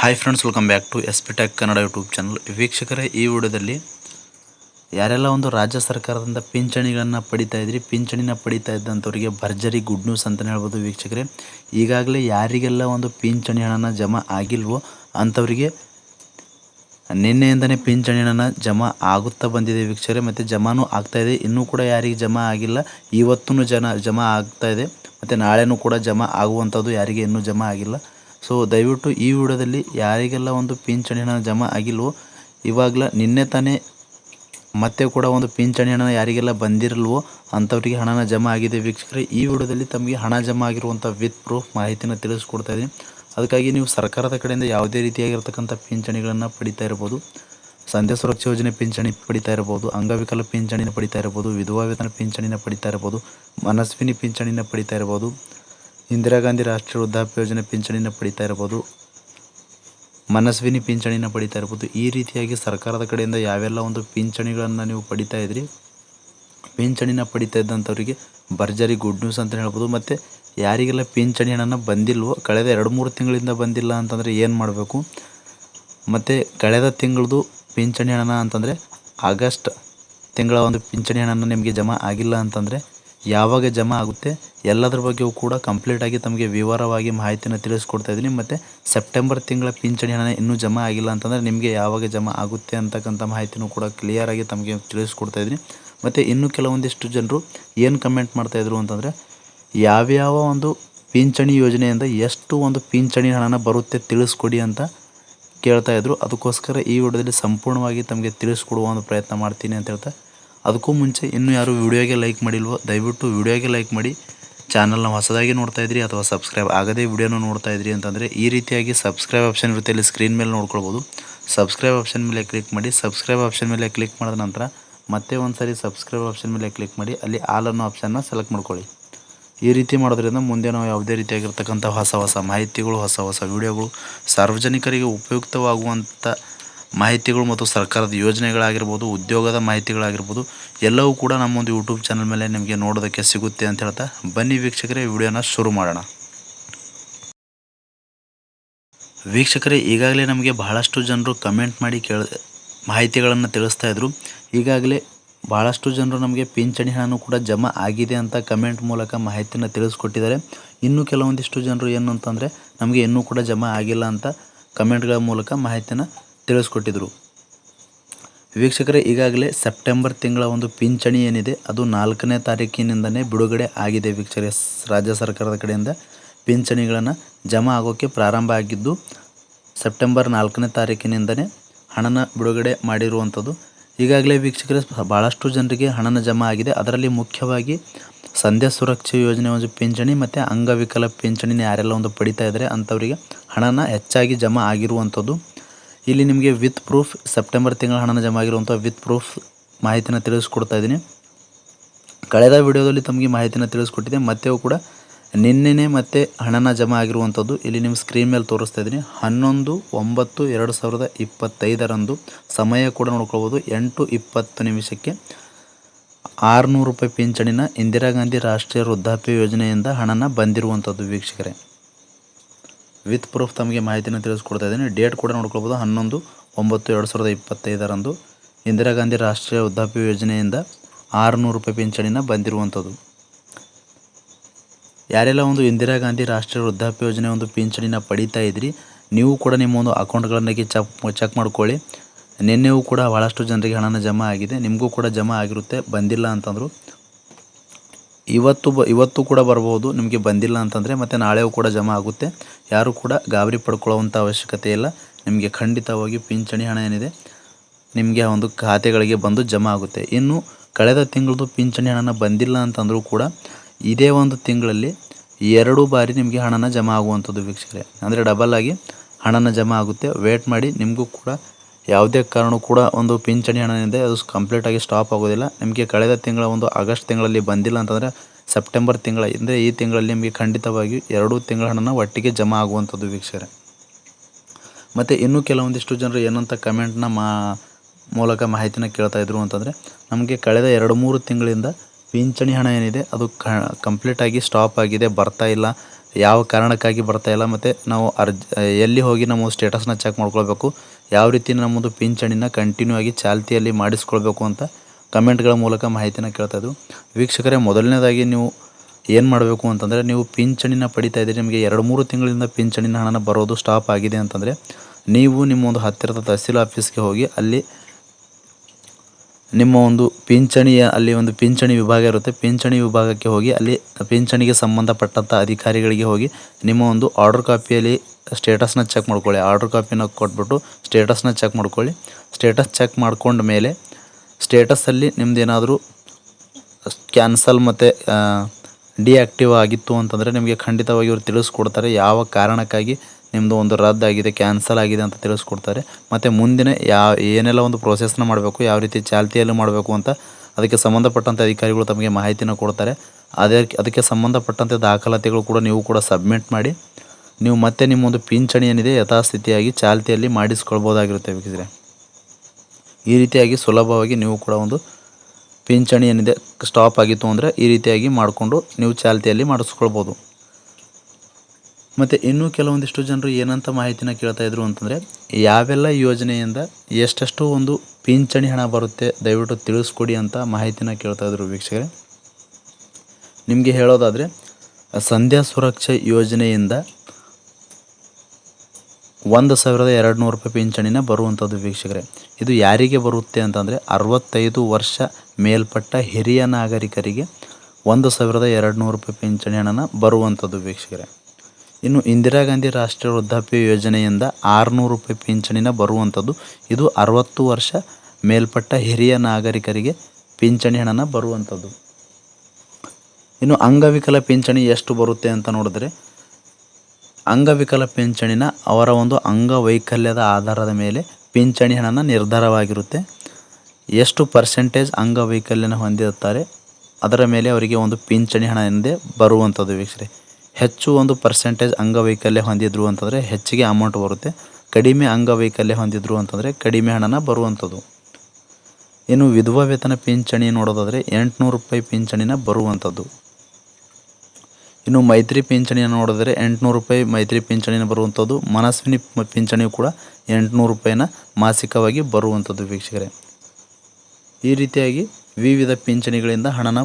Hi friends welcome back to S P tech Kannada YouTube channel ವೀಕ್ಷಕರೇ, ಈ ವಿಡಿಯೋದಲ್ಲಿ ಯಾರೆಲ್ಲ ಒಂದು ರಾಜ್ಯ ಸರ್ಕಾರದಿಂದ ಪಿಂಚಣಿಗಳನ್ನು ಪಡಿತಾ ಇದ್ರಿ, ಪಿಂಚಣಿನ ಪಡಿತಾ ಇದ್ದಂಥವ್ರಿಗೆ ಭರ್ಜರಿ ಗುಡ್ ನ್ಯೂಸ್ ಅಂತಲೇ ಹೇಳ್ಬೋದು ವೀಕ್ಷಕರೇ. ಈಗಾಗಲೇ ಯಾರಿಗೆಲ್ಲ ಒಂದು ಪಿಂಚಣಿ ಹಣನ ಜಮಾ ಆಗಿಲ್ವೋ ಅಂಥವರಿಗೆ ನಿನ್ನೆಯಿಂದನೇ ಪಿಂಚಣಿ ಹಣನ ಜಮಾ ಆಗುತ್ತಾ ಬಂದಿದೆ ವೀಕ್ಷಕರೇ. ಮತ್ತು ಜಮಾನೂ ಇದೆ, ಇನ್ನೂ ಕೂಡ ಯಾರಿಗೆ ಜಮಾ ಆಗಿಲ್ಲ ಇವತ್ತೂ ಜನ ಜಮಾ ಆಗ್ತಾ ಇದೆ. ಮತ್ತು ನಾಳೆನೂ ಕೂಡ ಜಮಾ ಆಗುವಂಥದ್ದು ಯಾರಿಗೆ ಇನ್ನೂ ಜಮಾ ಆಗಿಲ್ಲ. ಸೊ ದಯವಿಟ್ಟು ಈ ವಿಡಿಯೋದಲ್ಲಿ ಯಾರಿಗೆಲ್ಲ ಒಂದು ಪಿಂಚಣಿ ಹಣ ಜಮಾ ಆಗಿಲ್ವೋ, ಇವಾಗಲೇ ನಿನ್ನೆ ತಾನೇ ಮತ್ತೆ ಕೂಡ ಒಂದು ಪಿಂಚಣಿ ಹಣ ಯಾರಿಗೆಲ್ಲ ಬಂದಿರಲ್ವೋ, ಅಂಥವರಿಗೆ ಹಣನ ಜಮಾ ಆಗಿದೆ. ವೀಕ್ಷಕರೇ, ಈ ವಿಡಿಯೋದಲ್ಲಿ ತಮಗೆ ಹಣ ಜಮಾ ಆಗಿರುವಂಥ ವಿತ್ ಪ್ರೂಫ್ ಮಾಹಿತಿನ ತಿಳಿಸ್ಕೊಡ್ತಾ ಇದ್ದೀನಿ. ಅದಕ್ಕಾಗಿ ನೀವು ಸರ್ಕಾರದ ಕಡೆಯಿಂದ ಯಾವುದೇ ರೀತಿಯಾಗಿರ್ತಕ್ಕಂಥ ಪಿಂಚಣಿಗಳನ್ನು ಪಡಿತಾ ಇರ್ಬೋದು. ಸಂಧ್ಯಾ ಸುರಕ್ಷಾ ಯೋಜನೆ ಪಿಂಚಣಿ ಪಡಿತಾ ಇರ್ಬೋದು. ಅಂಗವಿಕಲ ಪಿಂಚಣಿನ ಪಡಿತಾ ಇರ್ಬೋದು. ವಿಧವಾ ವೇತನ ಪಿಂಚಣಿನ ಪಡಿತಾ ಇರ್ಬೋದು. ಮನಸ್ವಿನಿ ಪಿಂಚಣಿನ ಪಡಿತಾ ಇರ್ಬೋದು. ಇಂದಿರಾ ಗಾಂಧಿ ರಾಷ್ಟ್ರೀಯ ವೃದ್ಧಾಪ್ಯ ಯೋಜನೆ ಪಿಂಚಣಿನ ಪಡಿತಾ ಇರ್ಬೋದು. ಮನಸ್ವಿನಿ ಪಿಂಚಣಿನ ಪಡಿತಾ ಇರ್ಬೋದು. ಈ ರೀತಿಯಾಗಿ ಸರ್ಕಾರದ ಕಡೆಯಿಂದ ಯಾವೆಲ್ಲ ಒಂದು ಪಿಂಚಣಿಗಳನ್ನು ನೀವು ಪಡಿತಾ ಇದ್ರಿ, ಪಿಂಚಣಿನ ಪಡಿತಾ ಇದ್ದಂಥವರಿಗೆ ಭರ್ಜರಿ ಗುಡ್ ನ್ಯೂಸ್ ಅಂತ ಹೇಳ್ಬೋದು. ಮತ್ತು ಯಾರಿಗೆಲ್ಲ ಪಿಂಚಣಿ ಹಣನ ಬಂದಿಲ್ವೋ, ಕಳೆದ ಎರಡು ಮೂರು ತಿಂಗಳಿಂದ ಬಂದಿಲ್ಲ ಅಂತಂದರೆ ಏನು ಮಾಡಬೇಕು? ಮತ್ತು ಕಳೆದ ತಿಂಗಳದು ಪಿಂಚಣಿ ಹಣನ ಅಂತಂದರೆ ಆಗಸ್ಟ್ ತಿಂಗಳ ಒಂದು ಪಿಂಚಣಿ ಹಣನ ನಿಮಗೆ ಜಮಾ ಆಗಿಲ್ಲ ಅಂತಂದರೆ ಯಾವಾಗ ಜಮಾ ಆಗುತ್ತೆ ಎಲ್ಲದರ ಬಗ್ಗೆಯೂ ಕೂಡ ಕಂಪ್ಲೀಟಾಗಿ ತಮಗೆ ವಿವರವಾಗಿ ಮಾಹಿತಿನ ತಿಳಿಸ್ಕೊಡ್ತಾ ಇದ್ದೀನಿ. ಮತ್ತು ಸೆಪ್ಟೆಂಬರ್ ತಿಂಗಳ ಪಿಂಚಣಿ ಹಣ ಇನ್ನೂ ಜಮಾ ಆಗಿಲ್ಲ ಅಂತಂದರೆ ನಿಮಗೆ ಯಾವಾಗ ಜಮಾ ಆಗುತ್ತೆ ಅಂತಕ್ಕಂಥ ಮಾಹಿತಿನೂ ಕೂಡ ಕ್ಲಿಯರಾಗಿ ತಮಗೆ ತಿಳಿಸ್ಕೊಡ್ತಾ ಇದ್ದೀನಿ. ಮತ್ತು ಇನ್ನೂ ಕೆಲವೊಂದಿಷ್ಟು ಜನರು ಏನು ಕಮೆಂಟ್ ಮಾಡ್ತಾಯಿದ್ರು ಅಂತಂದರೆ, ಯಾವ್ಯಾವ ಒಂದು ಪಿಂಚಣಿ ಯೋಜನೆಯಿಂದ ಎಷ್ಟು ಒಂದು ಪಿಂಚಣಿ ಹಣನ ಬರುತ್ತೆ ತಿಳಿಸ್ಕೊಡಿ ಅಂತ ಕೇಳ್ತಾ ಇದ್ರು. ಅದಕ್ಕೋಸ್ಕರ ಈ ವಿಡಿಯೋದಲ್ಲಿ ಸಂಪೂರ್ಣವಾಗಿ ತಮಗೆ ತಿಳಿಸ್ಕೊಡುವ ಒಂದು ಪ್ರಯತ್ನ ಮಾಡ್ತೀನಿ ಅಂತ ಹೇಳ್ತಾ ಅದಕ್ಕೂ ಮುಂಚೆ ಇನ್ನೂ ಯಾರು ವಿಡಿಯೋಗೆ ಲೈಕ್ ಮಾಡಿಲ್ವೋ, ದಯವಿಟ್ಟು ವಿಡಿಯೋಗೆ ಲೈಕ್ ಮಾಡಿ. ಚಾನಲ್ನ ಹೊಸದಾಗಿ ನೋಡ್ತಾ ಇದ್ರಿ ಅಥವಾ ಸಬ್ಸ್ಕ್ರೈಬ್ ಆಗದೇ ವಿಡಿಯೋನ ನೋಡ್ತಾ ಇದ್ರಿ ಅಂತಂದರೆ ಈ ರೀತಿಯಾಗಿ ಸಬ್ಸ್ಕ್ರೈಬ್ ಆಪ್ಷನ್ ಇರುತ್ತೆ. ಇಲ್ಲಿ ಸ್ಕ್ರೀನ್ ಮೇಲೆ ನೋಡ್ಕೊಳ್ಬೋದು. ಸಬ್ಸ್ಕ್ರೈಬ್ ಆಪ್ಷನ್ ಮೇಲೆ ಕ್ಲಿಕ್ ಮಾಡಿ ಸಬ್ಸ್ಕ್ರೈಬ್ ಆಪ್ಷನ್ ಮೇಲೆ ಕ್ಲಿಕ್ ಮಾಡಿದ ನಂತರ ಮತ್ತೆ ಒಂದು ಸಾರಿ ಸಬ್ಸ್ಕ್ರೈಬ್ ಆಪ್ಷನ್ ಮೇಲೆ ಕ್ಲಿಕ್ ಮಾಡಿ, ಅಲ್ಲಿ ಆಲ್ ಅನ್ನೋ ಆಪ್ಷನ್ನ ಸೆಲೆಕ್ಟ್ ಮಾಡ್ಕೊಳ್ಳಿ. ಈ ರೀತಿ ಮಾಡೋದ್ರಿಂದ ಮುಂದೆ ನಾವು ಯಾವುದೇ ರೀತಿಯಾಗಿರ್ತಕ್ಕಂಥ ಹೊಸ ಹೊಸ ಮಾಹಿತಿಗಳು, ಹೊಸ ಹೊಸ ವೀಡಿಯೋಗಳು ಸಾರ್ವಜನಿಕರಿಗೆ ಉಪಯುಕ್ತವಾಗುವಂಥ ಮಾಹಿತಿಗಳು ಮತ್ತು ಸರ್ಕಾರದ ಯೋಜನೆಗಳಾಗಿರ್ಬೋದು, ಉದ್ಯೋಗದ ಮಾಹಿತಿಗಳಾಗಿರ್ಬೋದು, ಎಲ್ಲವೂ ಕೂಡ ನಮ್ಮ ಒಂದು ಯೂಟ್ಯೂಬ್ ಚಾನಲ್ ಮೇಲೆ ನಿಮಗೆ ನೋಡೋದಕ್ಕೆ ಸಿಗುತ್ತೆ ಅಂತ ಹೇಳ್ತಾ ಬನ್ನಿ ವೀಕ್ಷಕರೇ, ವಿಡಿಯೋನ ಶುರು ಮಾಡೋಣ. ವೀಕ್ಷಕರೇ, ಈಗಾಗಲೇ ನಮಗೆ ಬಹಳಷ್ಟು ಜನರು ಕಮೆಂಟ್ ಮಾಡಿ ಕೇಳ, ಮಾಹಿತಿಗಳನ್ನು ತಿಳಿಸ್ತಾ ಇದ್ರು. ಈಗಾಗಲೇ ಭಾಳಷ್ಟು ಜನರು ನಮಗೆ ಪಿಂಚಣಿ ಹಣನೂ ಕೂಡ ಜಮಾ ಆಗಿದೆ ಅಂತ ಕಮೆಂಟ್ ಮೂಲಕ ಮಾಹಿತಿನ ತಿಳಿಸ್ಕೊಟ್ಟಿದ್ದಾರೆ. ಇನ್ನೂ ಕೆಲವೊಂದಿಷ್ಟು ಜನರು ಏನು ಅಂತಂದರೆ, ನಮಗೆ ಇನ್ನೂ ಕೂಡ ಜಮಾ ಆಗಿಲ್ಲ ಅಂತ ಕಮೆಂಟ್ಗಳ ಮೂಲಕ ಮಾಹಿತಿನ ತಿಳಿಸ್ಕೊಟ್ಟಿದ್ರು. ವೀಕ್ಷಕರೇ, ಈಗಾಗಲೇ ಸೆಪ್ಟೆಂಬರ್ ತಿಂಗಳ ಒಂದು ಪಿಂಚಣಿ ಏನಿದೆ, ಅದು ನಾಲ್ಕನೇ ತಾರೀಕಿನಿಂದನೇ ಬಿಡುಗಡೆ ಆಗಿದೆ ವೀಕ್ಷಕರೇ. ರಾಜ್ಯ ಸರ್ಕಾರದ ಕಡೆಯಿಂದ ಪಿಂಚಣಿಗಳನ್ನು ಜಮಾ ಆಗೋಕ್ಕೆ ಪ್ರಾರಂಭ ಆಗಿದ್ದು, ಸೆಪ್ಟೆಂಬರ್ ನಾಲ್ಕನೇ ತಾರೀಕಿನಿಂದನೇ ಹಣನ ಬಿಡುಗಡೆ ಮಾಡಿರುವಂಥದ್ದು. ಈಗಾಗಲೇ ವೀಕ್ಷಕರೇ ಭಾಳಷ್ಟು ಜನರಿಗೆ ಹಣನ ಜಮಾ ಆಗಿದೆ. ಅದರಲ್ಲಿ ಮುಖ್ಯವಾಗಿ ಸಂಧ್ಯಾ ಸುರಕ್ಷಾ ಯೋಜನೆ ಒಂದು ಪಿಂಚಣಿ ಮತ್ತು ಅಂಗವಿಕಲ ಪಿಂಚಣಿನ ಯಾರೆಲ್ಲ ಒಂದು ಪಡಿತಾ ಇದ್ದಾರೆ, ಅಂಥವರಿಗೆ ಹಣನ ಹೆಚ್ಚಾಗಿ ಜಮಾ ಆಗಿರುವಂಥದ್ದು. ಇಲ್ಲಿ ನಿಮಗೆ ವಿತ್ ಪ್ರೂಫ್ ಸೆಪ್ಟೆಂಬರ್ ತಿಂಗಳ ಹಣನ ಜಮಾ ಆಗಿರುವಂಥ ವಿತ್ ಪ್ರೂಫ್ ಮಾಹಿತಿನ ತಿಳಿಸ್ಕೊಡ್ತಾ ಇದ್ದೀನಿ. ಕಳೆದ ವಿಡಿಯೋದಲ್ಲಿ ತಮಗೆ ಮಾಹಿತಿನ ತಿಳಿಸ್ಕೊಟ್ಟಿದೆ ಮತ್ತೆ ಕೂಡ ನಿನ್ನೆನೇ ಮತ್ತೆ ಹಣನ ಜಮಾ ಆಗಿರುವಂಥದ್ದು ಇಲ್ಲಿ ನಿಮ್ಮ ಸ್ಕ್ರೀನ್ ಮೇಲೆ ತೋರಿಸ್ತಾ ಇದ್ದೀನಿ. ಹನ್ನೊಂದು, ಒಂಬತ್ತು, ಎರಡು ಸಾವಿರದ ಇಪ್ಪತ್ತೈದರಂದು ಸಮಯ ಕೂಡ ನೋಡ್ಕೊಳ್ಬೋದು. ಎಂಟು ಇಪ್ಪತ್ತು ನಿಮಿಷಕ್ಕೆ ಆರುನೂರು ರೂಪಾಯಿ ಪಿಂಚಣಿನ ಇಂದಿರಾ ಗಾಂಧಿ ರಾಷ್ಟ್ರೀಯ ವೃದ್ಧಾಪ್ಯ ಯೋಜನೆಯಿಂದ ಹಣನ ಬಂದಿರುವಂಥದ್ದು ವೀಕ್ಷಕರೇ. ವಿತ್ ಪ್ರೂಫ್ ತಮಗೆ ಮಾಹಿತಿನ ತಿಳಿಸ್ಕೊಡ್ತಾ ಇದ್ದೀನಿ. ಡೇಟ್ ಕೂಡ ನೋಡ್ಕೊಳ್ಬೋದು. ಹನ್ನೊಂದು ಒಂಬತ್ತು ಎರಡು ಸಾವಿರದ ಇಪ್ಪತ್ತೈದರಂದು ಇಂದಿರಾ ಗಾಂಧಿ ರಾಷ್ಟ್ರೀಯ ವೃದ್ಧಾಪ್ಯ ಯೋಜನೆಯಿಂದ ಆರುನೂರು ರೂಪಾಯಿ ಪಿಂಚಣಿನ ಬಂದಿರುವಂಥದ್ದು. ಯಾರೆಲ್ಲ ಒಂದು ಇಂದಿರಾ ಗಾಂಧಿ ರಾಷ್ಟ್ರೀಯ ವೃದ್ಧಾಪ್ಯ ಯೋಜನೆ ಒಂದು ಪಿಂಚಣಿನ ಪಡೀತಾ ಇದ್ರಿ, ನೀವು ಕೂಡ ನಿಮ್ಮ ಒಂದು ಅಕೌಂಟ್ಗಳನ್ನಾಗಿ ಚೆಕ್ ಚೆಕ್ ಮಾಡ್ಕೊಳ್ಳಿ. ನಿನ್ನೆಯೂ ಕೂಡ ಭಾಳಷ್ಟು ಜನರಿಗೆ ಹಣನ ಜಮಾ ಆಗಿದೆ. ನಿಮಗೂ ಕೂಡ ಜಮಾ ಆಗಿರುತ್ತೆ. ಬಂದಿಲ್ಲ ಅಂತಂದರು ಇವತ್ತು ಬ ಇವತ್ತು ಕೂಡ ಬರ್ಬೋದು, ನಿಮಗೆ ಬಂದಿಲ್ಲ ಅಂತಂದರೆ ಮತ್ತು ನಾಳೆಯೂ ಕೂಡ ಜಮಾ ಆಗುತ್ತೆ. ಯಾರು ಕೂಡ ಗಾಬರಿ ಪಡ್ಕೊಳ್ಳುವಂಥ ಅವಶ್ಯಕತೆ ಇಲ್ಲ. ನಿಮಗೆ ಖಂಡಿತವಾಗಿ ಪಿಂಚಣಿ ಹಣ ಏನಿದೆ, ನಿಮಗೆ ಒಂದು ಖಾತೆಗಳಿಗೆ ಬಂದು ಜಮಾ ಆಗುತ್ತೆ. ಇನ್ನು ಕಳೆದ ತಿಂಗಳದು ಪಿಂಚಣಿ ಹಣನ ಬಂದಿಲ್ಲ ಅಂತಂದರೂ ಕೂಡ ಇದೇ ಒಂದು ತಿಂಗಳಲ್ಲಿ ಎರಡು ಬಾರಿ ನಿಮಗೆ ಹಣನ ಜಮಾ ಆಗುವಂಥದ್ದು ವೀಕ್ಷಕರೇ. ಅಂದರೆ ಡಬಲ್ ಆಗಿ ಹಣನ ಜಮಾ ಆಗುತ್ತೆ. ವೇಟ್ ಮಾಡಿ ನಿಮಗೂ ಕೂಡ ಯಾವುದೇ ಕಾರಣಕ್ಕೂ ಕೂಡ ಒಂದು ಪಿಂಚಣಿ ಹಣ ಏನಿದೆ, ಅದು ಕಂಪ್ಲೀಟಾಗಿ ಸ್ಟಾಪ್ ಆಗೋದಿಲ್ಲ. ನಿಮಗೆ ಕಳೆದ ತಿಂಗಳ ಒಂದು ಆಗಸ್ಟ್ ತಿಂಗಳಲ್ಲಿ ಬಂದಿಲ್ಲ ಅಂತಂದರೆ ಸೆಪ್ಟೆಂಬರ್ ತಿಂಗಳ, ಅಂದರೆ ಈ ತಿಂಗಳಲ್ಲಿ ನಿಮಗೆ ಖಂಡಿತವಾಗಿ ಎರಡು ತಿಂಗಳ ಹಣನ ಒಟ್ಟಿಗೆ ಜಮಾ ಆಗುವಂಥದ್ದು ವೀಕ್ಷಕರೇ ಮತ್ತು ಇನ್ನೂ ಕೆಲವೊಂದಿಷ್ಟು ಜನರು ಏನಂತ ಕಮೆಂಟ್ನ ಮಾ, ಮೂಲಕ ಮಾಹಿತಿನ ಕೇಳ್ತಾ ಇದ್ರು ಅಂತಂದರೆ, ನಮಗೆ ಕಳೆದ ಎರಡು ಮೂರು ತಿಂಗಳಿಂದ ಪಿಂಚಣಿ ಹಣ ಏನಿದೆ, ಅದು ಕ ಕಂಪ್ಲೀಟಾಗಿ ಸ್ಟಾಪ್ ಆಗಿದೆ, ಬರ್ತಾ ಇಲ್ಲ. ಯಾವ ಕಾರಣಕ್ಕಾಗಿ ಬರ್ತಾ ಇಲ್ಲ, ಮತ್ತು ನಾವು ಅರ್ಜ್, ಎಲ್ಲಿ ಹೋಗಿ ನಮ್ಮ ಸ್ಟೇಟಸ್ನ ಚೆಕ್ ಮಾಡ್ಕೊಳ್ಬೇಕು ಯಾವ ರೀತಿ ನಮ್ಮದು ಪಿಂಚಣಿನ ಕಂಟಿನ್ಯೂ ಆಗಿ ಚಾಲ್ತಿಯಲ್ಲಿ ಮಾಡಿಸ್ಕೊಳ್ಬೇಕು ಅಂತ ಕಮೆಂಟ್ಗಳ ಮೂಲಕ ಮಾಹಿತಿನ ಕೇಳ್ತಾ ವೀಕ್ಷಕರೇ, ಮೊದಲನೇದಾಗಿ ನೀವು ಏನು ಮಾಡಬೇಕು ಅಂತಂದರೆ, ನೀವು ಪಿಂಚಣಿನ ಪಡಿತಾ ಇದ್ದೀರಿ, ನಿಮಗೆ ಎರಡು ಮೂರು ತಿಂಗಳಿಂದ ಪಿಂಚಣಿನ ಹಣನ ಬರೋದು ಸ್ಟಾಪ್ ಆಗಿದೆ ಅಂತಂದರೆ, ನೀವು ನಿಮ್ಮ ಒಂದು ಹತ್ತಿರದ ತಹಸೀಲ್ ಆಫೀಸ್ಗೆ ಹೋಗಿ ಅಲ್ಲಿ ನಿಮ್ಮ ಒಂದು ಪಿಂಚಣಿಯ, ಅಲ್ಲಿ ಒಂದು ಪಿಂಚಣಿ ವಿಭಾಗ ಇರುತ್ತೆ. ಪಿಂಚಣಿ ವಿಭಾಗಕ್ಕೆ ಹೋಗಿ ಅಲ್ಲಿ ಪಿಂಚಣಿಗೆ ಸಂಬಂಧಪಟ್ಟಂಥ ಅಧಿಕಾರಿಗಳಿಗೆ ಹೋಗಿ ನಿಮ್ಮ ಒಂದು ಆರ್ಡರ್ ಕಾಪಿಯಲ್ಲಿ ಸ್ಟೇಟಸ್ನ ಚೆಕ್ ಮಾಡ್ಕೊಳ್ಳಿ. ಆರ್ಡ್ರ್ ಕಾಪಿನ ಕೊಟ್ಬಿಟ್ಟು ಸ್ಟೇಟಸ್ನ ಚೆಕ್ ಮಾಡ್ಕೊಳ್ಳಿ. ಸ್ಟೇಟಸ್ ಚೆಕ್ ಮಾಡ್ಕೊಂಡ ಮೇಲೆ ಸ್ಟೇಟಸಲ್ಲಿ ನಿಮ್ಮದೇನಾದರೂ ಕ್ಯಾನ್ಸಲ್ ಮತ್ತು ಡಿಆಕ್ಟಿವ್ ಆಗಿತ್ತು ಅಂತಂದರೆ ನಿಮಗೆ ಖಂಡಿತವಾಗಿ ಇವರು ತಿಳಿಸ್ಕೊಡ್ತಾರೆ. ಯಾವ ಕಾರಣಕ್ಕಾಗಿ ನಿಮ್ಮದು ಒಂದು ರದ್ದಾಗಿದೆ ಕ್ಯಾನ್ಸಲ್ ಆಗಿದೆ ಅಂತ ತಿಳಿಸ್ಕೊಡ್ತಾರೆ. ಮತ್ತು ಮುಂದಿನ ಯಾವ ಏನೆಲ್ಲ ಒಂದು ಪ್ರೊಸೆಸ್ನ ಮಾಡಬೇಕು, ಯಾವ ರೀತಿ ಚಾಲ್ತಿಯಲ್ಲಿ ಮಾಡಬೇಕು ಅಂತ ಅದಕ್ಕೆ ಸಂಬಂಧಪಟ್ಟಂಥ ಅಧಿಕಾರಿಗಳು ತಮಗೆ ಮಾಹಿತಿನ ಕೊಡ್ತಾರೆ. ಅದೇ, ಅದಕ್ಕೆ ಸಂಬಂಧಪಟ್ಟಂತೆ ದಾಖಲಾತಿಗಳು ಕೂಡ ನೀವು ಕೂಡ ಸಬ್ಮಿಟ್ ಮಾಡಿ. ನೀವು ಮತ್ತೆ ನಿಮ್ಮೊಂದು ಪಿಂಚಣಿ ಏನಿದೆ ಯಥಾಸ್ಥಿತಿಯಾಗಿ ಚಾಲ್ತಿಯಲ್ಲಿ ಮಾಡಿಸ್ಕೊಳ್ಬೋದಾಗಿರುತ್ತೆ ವೀಕ್ಷಕರೇ. ಈ ರೀತಿಯಾಗಿ ಸುಲಭವಾಗಿ ನೀವು ಕೂಡ ಒಂದು ಪಿಂಚಣಿ ಏನಿದೆ ಸ್ಟಾಪ್ ಆಗಿತ್ತು ಅಂದರೆ ಈ ರೀತಿಯಾಗಿ ಮಾಡಿಕೊಂಡು ನೀವು ಚಾಲ್ತಿಯಲ್ಲಿ ಮಾಡಿಸ್ಕೊಳ್ಬೋದು. ಮತ್ತು ಇನ್ನೂ ಕೆಲವೊಂದಿಷ್ಟು ಜನರು ಏನಂತ ಮಾಹಿತಿನ ಕೇಳ್ತಾ ಇದ್ರು ಅಂತಂದರೆ, ಯಾವೆಲ್ಲ ಯೋಜನೆಯಿಂದ ಎಷ್ಟೆಷ್ಟು ಒಂದು ಪಿಂಚಣಿ ಹಣ ಬರುತ್ತೆ ದಯವಿಟ್ಟು ತಿಳಿಸ್ಕೊಡಿ ಅಂತ ಮಾಹಿತಿನ ಕೇಳ್ತಾ ಇದ್ರು ವೀಕ್ಷಕರೇ. ನಿಮಗೆ ಹೇಳೋದಾದರೆ, ಸಂಧ್ಯಾ ಸುರಕ್ಷಾ ಯೋಜನೆಯಿಂದ ಒಂದು ಸಾವಿರದ ಎರಡು ನೂರು ರೂಪಾಯಿ ಪಿಂಚಣಿನ ಬರುವಂಥದ್ದು ವೀಕ್ಷಕರೇ. ಇದು ಯಾರಿಗೆ ಬರುತ್ತೆ ಅಂತಂದರೆ ಅರವತ್ತೈದು ವರ್ಷ ಮೇಲ್ಪಟ್ಟ ಹಿರಿಯ ನಾಗರಿಕರಿಗೆ ಒಂದು ಸಾವಿರದ ಎರಡು ನೂರು ರೂಪಾಯಿ ಪಿಂಚಣಿ ಹಣನ ಬರುವಂಥದ್ದು ವೀಕ್ಷಕರೇ. ಇನ್ನು ಇಂದಿರಾ ಗಾಂಧಿ ರಾಷ್ಟ್ರೀಯ ವೃದ್ಧಾಪ್ಯ ಯೋಜನೆಯಿಂದ ಆರುನೂರು ರೂಪಾಯಿ ಪಿಂಚಣಿನ ಬರುವಂಥದ್ದು ಇದು ಅರವತ್ತು ವರ್ಷ ಮೇಲ್ಪಟ್ಟ ಹಿರಿಯ ನಾಗರಿಕರಿಗೆ ಪಿಂಚಣಿ ಹಣನ ಬರುವಂಥದ್ದು. ಇನ್ನು ಅಂಗವಿಕಲ ಪಿಂಚಣಿ ಎಷ್ಟು ಬರುತ್ತೆ ಅಂತ ನೋಡಿದ್ರೆ ಅಂಗವಿಕಲ ಪಿಂಚಣಿನ ಅವರ ಒಂದು ಅಂಗವೈಕಲ್ಯದ ಆಧಾರದ ಮೇಲೆ ಪಿಂಚಣಿ ಹಣನ ನಿರ್ಧಾರವಾಗಿರುತ್ತೆ. ಎಷ್ಟು ಪರ್ಸೆಂಟೇಜ್ ಅಂಗವೈಕಲ್ಯನ ಹೊಂದಿರುತ್ತಾರೆ, ಅದರ ಮೇಲೆ ಅವರಿಗೆ ಒಂದು ಪಿಂಚಣಿ ಹಣ ಎಂದೇ ಬರುವಂಥದ್ದು ವೀಕ್ಷರೆ. ಹೆಚ್ಚು ಒಂದು ಪರ್ಸೆಂಟೇಜ್ ಅಂಗವೈಕಲ್ಯ ಹೊಂದಿದ್ರು ಅಂತಂದರೆ ಹೆಚ್ಚಿಗೆ ಅಮೌಂಟ್ ಬರುತ್ತೆ. ಕಡಿಮೆ ಅಂಗವೈಕಲ್ಯ ಹೊಂದಿದ್ರು ಅಂತಂದರೆ ಕಡಿಮೆ ಹಣನ ಬರುವಂಥದ್ದು. ಇನ್ನು ವಿಧವಾ ವೇತನ ಪಿಂಚಣಿ ನೋಡೋದಾದರೆ ಎಂಟುನೂರು ರೂಪಾಯಿ ಪಿಂಚಣಿನ ಬರುವಂಥದ್ದು. ಇನ್ನು ಮೈತ್ರಿ ಪಿಂಚಣಿಯನ್ನು ನೋಡಿದರೆ ಎಂಟುನೂರು ರೂಪಾಯಿ ಮೈತ್ರಿ ಪಿಂಚಣಿನ ಬರುವಂಥದ್ದು, ಮನಸ್ವಿನಿ ಪಿಂಚಣಿ ಪಿಂಚಣಿಯು ಕೂಡ ಎಂಟುನೂರು ರೂಪಾಯಿನ ಮಾಸಿಕವಾಗಿ ಬರುವಂಥದ್ದು ವೀಕ್ಷಕರೇ. ಈ ರೀತಿಯಾಗಿ ವಿವಿಧ ಪಿಂಚಣಿಗಳಿಂದ ಹಣನ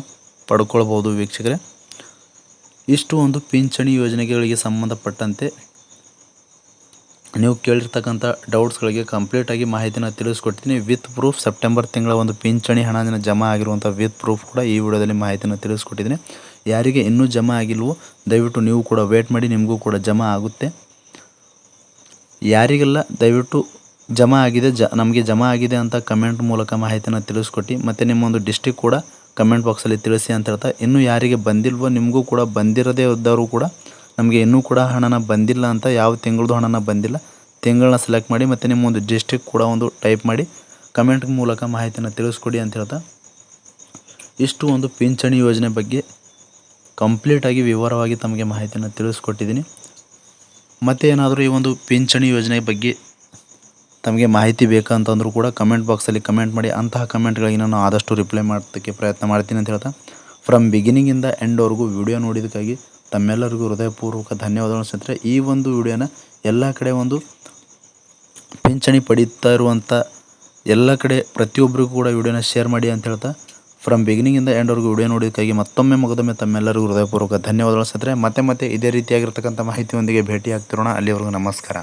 ಪಡ್ಕೊಳ್ಬೋದು ವೀಕ್ಷಕರೇ. ಇಷ್ಟು ಒಂದು ಪಿಂಚಣಿ ಯೋಜನೆಗಳಿಗೆ ಸಂಬಂಧಪಟ್ಟಂತೆ ನೀವು ಕೇಳಿರ್ತಕ್ಕಂಥ ಡೌಟ್ಸ್ಗಳಿಗೆ ಕಂಪ್ಲೀಟಾಗಿ ಮಾಹಿತಿನ ತಿಳಿಸ್ಕೊಡ್ತೀನಿ. ವಿತ್ ಪ್ರೂಫ್ ಸೆಪ್ಟೆಂಬರ್ ತಿಂಗಳ ಒಂದು ಪಿಂಚಣಿ ಹಣ ಜಮಾ ಆಗಿರುವಂಥ ವಿತ್ ಪ್ರೂಫ್ ಕೂಡ ಈ ವಿಡಿಯೋದಲ್ಲಿ ಮಾಹಿತಿನ ತಿಳಿಸ್ಕೊಟ್ಟಿದ್ದೀನಿ. ಯಾರಿಗೆ ಇನ್ನೂ ಜಮಾ ಆಗಿಲ್ವೋ, ದಯವಿಟ್ಟು ನೀವು ಕೂಡ ವೇಟ್ ಮಾಡಿ, ನಿಮಗೂ ಕೂಡ ಜಮಾ ಆಗುತ್ತೆ. ಯಾರಿಗೆಲ್ಲ ದಯವಿಟ್ಟು ಜಮಾ ಆಗಿದೆ, ಜ, ನಮಗೆ ಜಮಾ ಆಗಿದೆ ಅಂತ ಕಮೆಂಟ್ ಮೂಲಕ ಮಾಹಿತಿನ ತಿಳಿಸ್ಕೊಟ್ಟು, ಮತ್ತು ನಿಮ್ಮೊಂದು ಡಿಸ್ಟಿಕ್ ಕೂಡ ಕಮೆಂಟ್ ಬಾಕ್ಸಲ್ಲಿ ತಿಳಿಸಿ ಅಂತ ಹೇಳ್ತಾ, ಇನ್ನು ಯಾರಿಗೆ ಬಂದಿಲ್ವೋ, ನಿಮಗೂ ಕೂಡ ಬಂದಿರದೇ ಇದ್ದವರು ಕೂಡ ನಮಗೆ ಇನ್ನೂ ಕೂಡ ಹಣನ ಬಂದಿಲ್ಲ ಅಂತ ಯಾವ ತಿಂಗಳದು ಹಣನ ಬಂದಿಲ್ಲ. ತಿಂಗಳನ್ನ ಸೆಲೆಕ್ಟ್ ಮಾಡಿ ಮತ್ತು ನಿಮ್ಮ ಒಂದು ಡಿಸ್ಟಿಕ್ ಕೂಡ ಒಂದು ಟೈಪ್ ಮಾಡಿ ಕಮೆಂಟ್ ಮೂಲಕ ಮಾಹಿತಿಯನ್ನು ತಿಳಿಸ್ಕೊಡಿ ಅಂತ ಹೇಳ್ತಾ. ಇಷ್ಟು ಒಂದು ಪಿಂಚಣಿ ಯೋಜನೆ ಬಗ್ಗೆ ಕಂಪ್ಲೀಟಾಗಿ ವಿವರವಾಗಿ ತಮಗೆ ಮಾಹಿತಿಯನ್ನು ತಿಳಿಸ್ಕೊಟ್ಟಿದ್ದೀನಿ. ಮತ್ತು ಏನಾದರೂ ಈ ಒಂದು ಪಿಂಚಣಿ ಯೋಜನೆ ಬಗ್ಗೆ ತಮಗೆ ಮಾಹಿತಿ ಬೇಕಂತಂದರೂ ಕೂಡ ಕಮೆಂಟ್ ಬಾಕ್ಸಲ್ಲಿ ಕಮೆಂಟ್ ಮಾಡಿ, ಅಂತಹ ಕಮೆಂಟ್ಗಳಿಗೆ ನಾನು ಆದಷ್ಟು ರಿಪ್ಲೈ ಮಾಡೋದಕ್ಕೆ ಪ್ರಯತ್ನ ಮಾಡ್ತೀನಿ ಅಂತ ಹೇಳ್ತಾ. ಫ್ರಮ್ ಬಿಗಿನಿಂಗಿಂದ ಎಂಡ್ವರೆಗೂ ವಿಡಿಯೋ ನೋಡಿದ್ದಕ್ಕಾಗಿ ತಮ್ಮೆಲ್ಲರಿಗೂ ಹೃದಯಪೂರ್ವಕ ಧನ್ಯವಾದಗಳು ಸ್ನೇಹಿತರೆ. ಈ ಒಂದು ವಿಡಿಯೋನ ಎಲ್ಲ ಕಡೆ ಒಂದು ಪಿಂಚಣಿ ಪಡೀತಾ ಇರುವಂಥ ಎಲ್ಲ ಕಡೆ ಪ್ರತಿಯೊಬ್ಬರಿಗೂ ಕೂಡ ವಿಡಿಯೋನ ಶೇರ್ ಮಾಡಿ ಅಂತ ಹೇಳ್ತಾ ಫ್ರಮ್ ಬಿಗಿನಿಂಗಿಂದ ಎಂಡ್ವರೆಗೂ ವಿಡಿಯೋ ನೋಡೋದಕ್ಕಾಗಿ ಮತ್ತೊಮ್ಮೆ ಮಗದೊಮ್ಮೆ ತಮ್ಮೆಲ್ಲರಿಗೂ ಹೃದಯಪೂರ್ವಕ ಧನ್ಯವಾದಗಳು ಸ್ನೇಹಿತರೆ. ಮತ್ತೆ ಮತ್ತೆ ಇದೇ ರೀತಿಯಾಗಿರ್ತಕ್ಕಂಥ ಮಾಹಿತಿಯೊಂದಿಗೆ ಭೇಟಿ ಆಗ್ತಿರೋಣ ಅಲ್ಲಿವರೆಗೂ ನಮಸ್ಕಾರ.